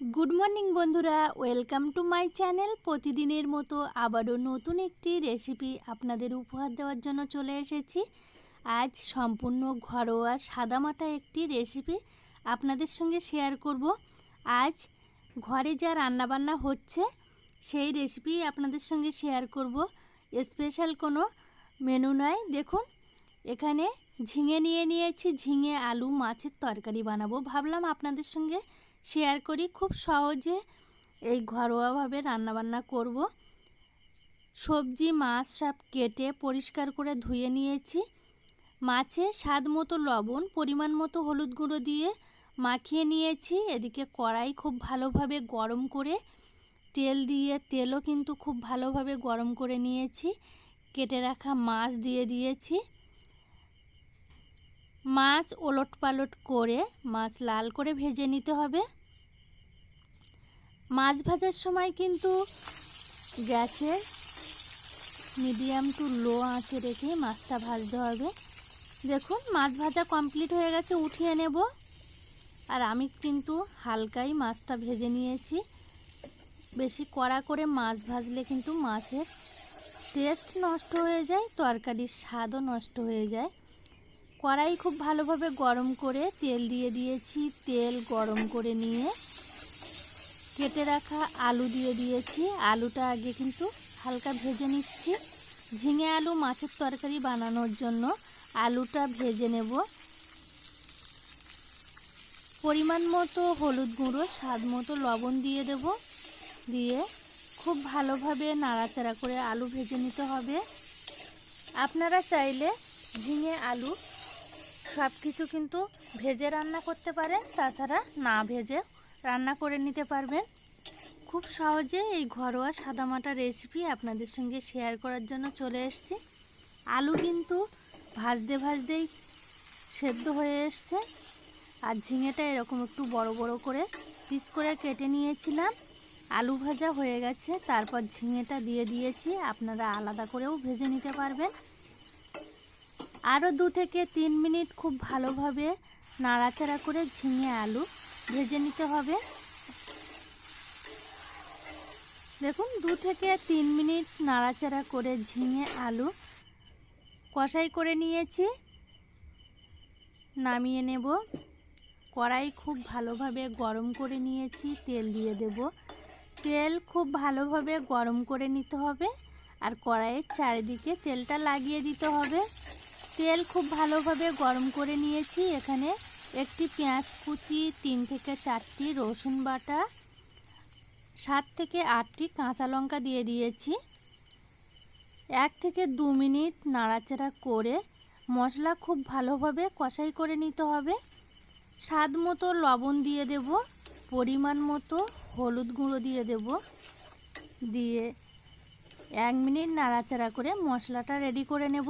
Good morning বন্ধুরা। Welcome to my channel প্রতিদিনের মতো আবারও নতুন একটি রেসিপি আপনাদের উপহার দেওয়ার জন্য চলে এসেছি। আজ সম্পূর্ণ ঘরোয়া সাদামাটা একটি রেসিপি আপনাদের সঙ্গে শেয়ার করব। আজ ঘরে যা রান্নাবান্না হচ্ছে, সেই রেসিপি আপনাদের সঙ্গে শেয়ার করব। স্পেশাল কোনো মেনু নয়। দেখুন, এখানে ঝিঙে নিয়ে নিয়েছি। ঝিঙে, আলু, মাছের তরকারি বানাবো। ভাবলাম আপনাদের সঙ্গে শেয়ার করি, খুব সহজে এই ঘরোয়াভাবে রান্নাবান্না করব। সবজি, মাছ সব কেটে পরিষ্কার করে ধুয়ে নিয়েছি। মাছে স্বাদ মতো লবণ, পরিমাণ মতো হলুদ গুঁড়ো দিয়ে মাখিয়ে নিয়েছি। এদিকে কড়াই খুব ভালোভাবে গরম করে তেল দিয়ে, তেলও কিন্তু খুব ভালোভাবে গরম করে নিয়েছি। কেটে রাখা মাছ দিয়ে দিয়েছি। মাছ ওলট পালট করে, মাছ লাল করে ভেজে নিতে হবে। মাছ ভাজার সময় কিন্তু গ্যাসের মিডিয়াম টু লো আঁচে রেখে মাছটা ভাজতে হবে। দেখুন, মাছ ভাজা কমপ্লিট হয়ে গেছে, উঠিয়ে নেব। আর আমি কিন্তু হালকাই মাছটা ভেজে নিয়েছি। বেশি কড়া করে মাছ ভাজলে কিন্তু মাছের টেস্ট নষ্ট হয়ে যায়, তরকারির স্বাদও নষ্ট হয়ে যায়। কড়াই খুব ভালোভাবে গরম করে তেল দিয়ে দিয়েছি, তেল গরম করে নিয়ে কেটে রাখা আলু দিয়ে দিয়েছি। আলুটা আগে কিন্তু হালকা ভেজে নিচ্ছি। ঝিঙে আলু মাছের তরকারি বানানোর জন্য আলুটা ভেজে নেব। পরিমাণ মতো হলুদ গুঁড়ো, স্বাদ মতো লবণ দিয়ে দেব। দিয়ে খুব ভালোভাবে নাড়াচাড়া করে আলু ভেজে নিতে হবে। আপনারা চাইলে ঝিঙে আলু সব কিছু কিন্তু ভেজে রান্না করতে পারেন, তাছাড়া না ভেজে রান্না করে নিতে পারবেন। খুব সহজে এই ঘরোয়া সাদামাটা রেসিপি আপনাদের সঙ্গে শেয়ার করার জন্য চলে এসেছি। আলু কিন্তু ভাজতে ভাজতেই সেদ্ধ হয়ে এসছে। আর ঝিঙেটা এরকম একটু বড় বড় করে পিস করে কেটে নিয়েছিলাম। আলু ভাজা হয়ে গেছে, তারপর ঝিঙেটা দিয়ে দিয়েছি। আপনারা আলাদা করেও ভেজে নিতে পারবেন। আরও দু থেকে তিন মিনিট খুব ভালোভাবে নাড়াচাড়া করে ঝিঙে আলু ভেজে নিতে হবে। দেখুন, দু থেকে তিন মিনিট নাড়াচাড়া করে ঝিঙে, আলু কষাই করে নিয়েছি। নামিয়ে নেব। কড়াই খুব ভালোভাবে গরম করে নিয়েছি, তেল দিয়ে দেব। তেল খুব ভালোভাবে গরম করে নিতে হবে আর কড়াইয়ের চারিদিকে তেলটা লাগিয়ে দিতে হবে। তেল খুব ভালোভাবে গরম করে নিয়েছি। এখানে একটি পেঁয়াজ কুচি, তিন থেকে চারটি রসুন বাটা, সাত থেকে আটটি কাঁচা লঙ্কা দিয়ে দিয়েছি। এক থেকে দু মিনিট নাড়াচাড়া করে মশলা খুব ভালোভাবে কষাই করে নিতে হবে। স্বাদ মতো লবণ দিয়ে দেব, পরিমাণ মতো হলুদ গুঁড়ো দিয়ে দেব। দিয়ে এক মিনিট নাড়াচাড়া করে মশলাটা রেডি করে নেব।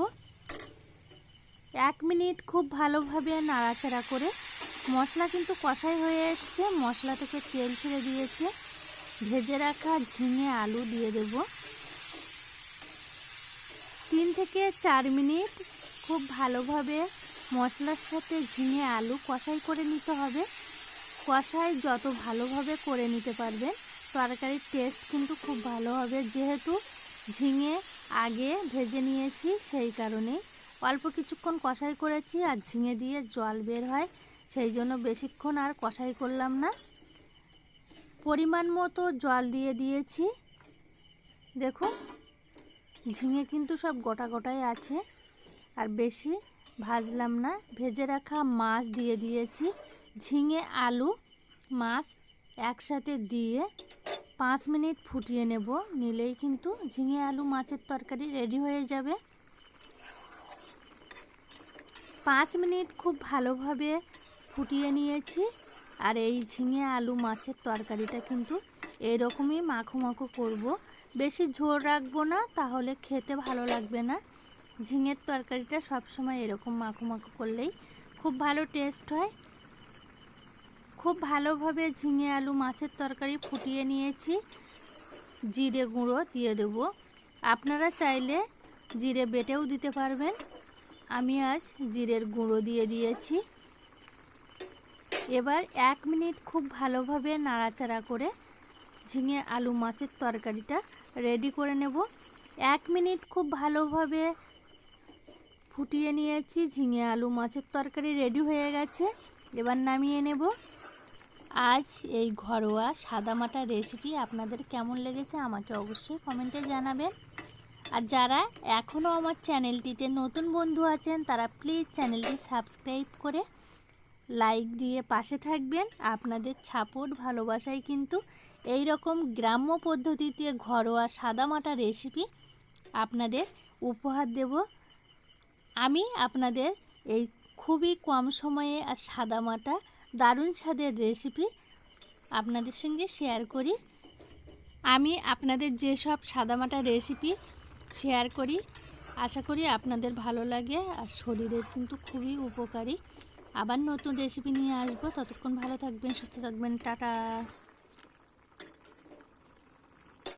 এক মিনিট খুব ভালোভাবে নাড়াচাড়া করে মশলা কিন্তু কষাই হয়ে এসছে। মশলা থেকে তেল ছেড়ে দিয়েছে। ভেজে রাখা ঝিঙে আলু দিয়ে দেব। তিন থেকে চার মিনিট খুব ভালোভাবে মশলার সাথে ঝিঙে আলু কষাই করে নিতে হবে। কষাই যত ভালোভাবে করে নিতে পারবেন, তরকারির টেস্ট কিন্তু খুব ভালো হবে। যেহেতু ঝিঙে আগে ভেজে নিয়েছি, সেই কারণে অল্প কিছুক্ষণ কষাই করেছি আর ঝিঙে দিয়ে জল বের হয়। সেই জন্য বেশিক্ষণ আর কষাই করলাম না। পরিমাণ মতো জল দিয়ে দিয়েছি। দেখুন, ঝিঙে কিন্তু সব গোটা গোটাই আছে। আর বেশি ভাজলাম না। ভেজে রাখা মাছ দিয়ে দিয়েছি। ঝিঙে, আলু, মাছ একসাথে দিয়ে পাঁচ মিনিট ফুটিয়ে নেব। নিলেই কিন্তু ঝিঙে, আলু মাছের তরকারি রেডি হয়ে যাবে। পাঁচ মিনিট খুব ভালোভাবে ফুটিয়ে নিয়েছি। আর এই ঝিঙে আলু মাছের তরকারিটা কিন্তু এরকমই মাখো মাখো করব। বেশি ঝোল রাখব না, তাহলে খেতে ভালো লাগবে না। ঝিঙের তরকারিটা সবসময় এরকম মাখো মাখো করলেই খুব ভালো টেস্ট হয়। খুব ভালোভাবে ঝিঙে আলু মাছের তরকারি ফুটিয়ে নিয়েছি। জিরে গুঁড়ো দিয়ে দেব। আপনারা চাইলে জিরে বেটেও দিতে পারবেন। আমি আজ জিরের গুঁড়ো দিয়ে দিয়েছি। এবার এক মিনিট খুব ভালোভাবে নাড়াচাড়া করে ঝিঙে আলু মাছের তরকারিটা রেডি করে নেব। এক মিনিট খুব ভালোভাবে ফুটিয়ে নিয়েছি, ঝিঙে আলু মাছের তরকারি রেডি হয়ে গেছে। এবার নামিয়ে নেব। আজ এই ঘরোয়া সাদামাটা রেসিপি আপনাদের কেমন লেগেছে আমাকে অবশ্যই কমেন্টে জানাবেন। আর যারা এখনও আমার চ্যানেলটিতে নতুন বন্ধু আছেন, তারা প্লিজ চ্যানেলটি সাবস্ক্রাইব করে লাইক দিয়ে পাশে থাকবেন। আপনাদের ছাপোর্ট ভালোবাসায় কিন্তু এই রকম গ্রাম্য পদ্ধতিতে ঘরোয়া সাদামাটা রেসিপি আপনাদের উপহার দেব। আমি আপনাদের এই খুবই কম সময়ে আর সাদামাটা দারুণ স্বাদের রেসিপি আপনাদের সঙ্গে শেয়ার করি। আমি আপনাদের যেসব সাদামাটা রেসিপি শেয়ার করি। আশা করি আপনাদের ভালো লাগে আর শরীরের কিন্তু খুবই উপকারী। আবার নতুন রেসিপি নিয়ে আসব। ততক্ষণ ভালো থাকবেন, সুস্থ থাকবেন, টাটা।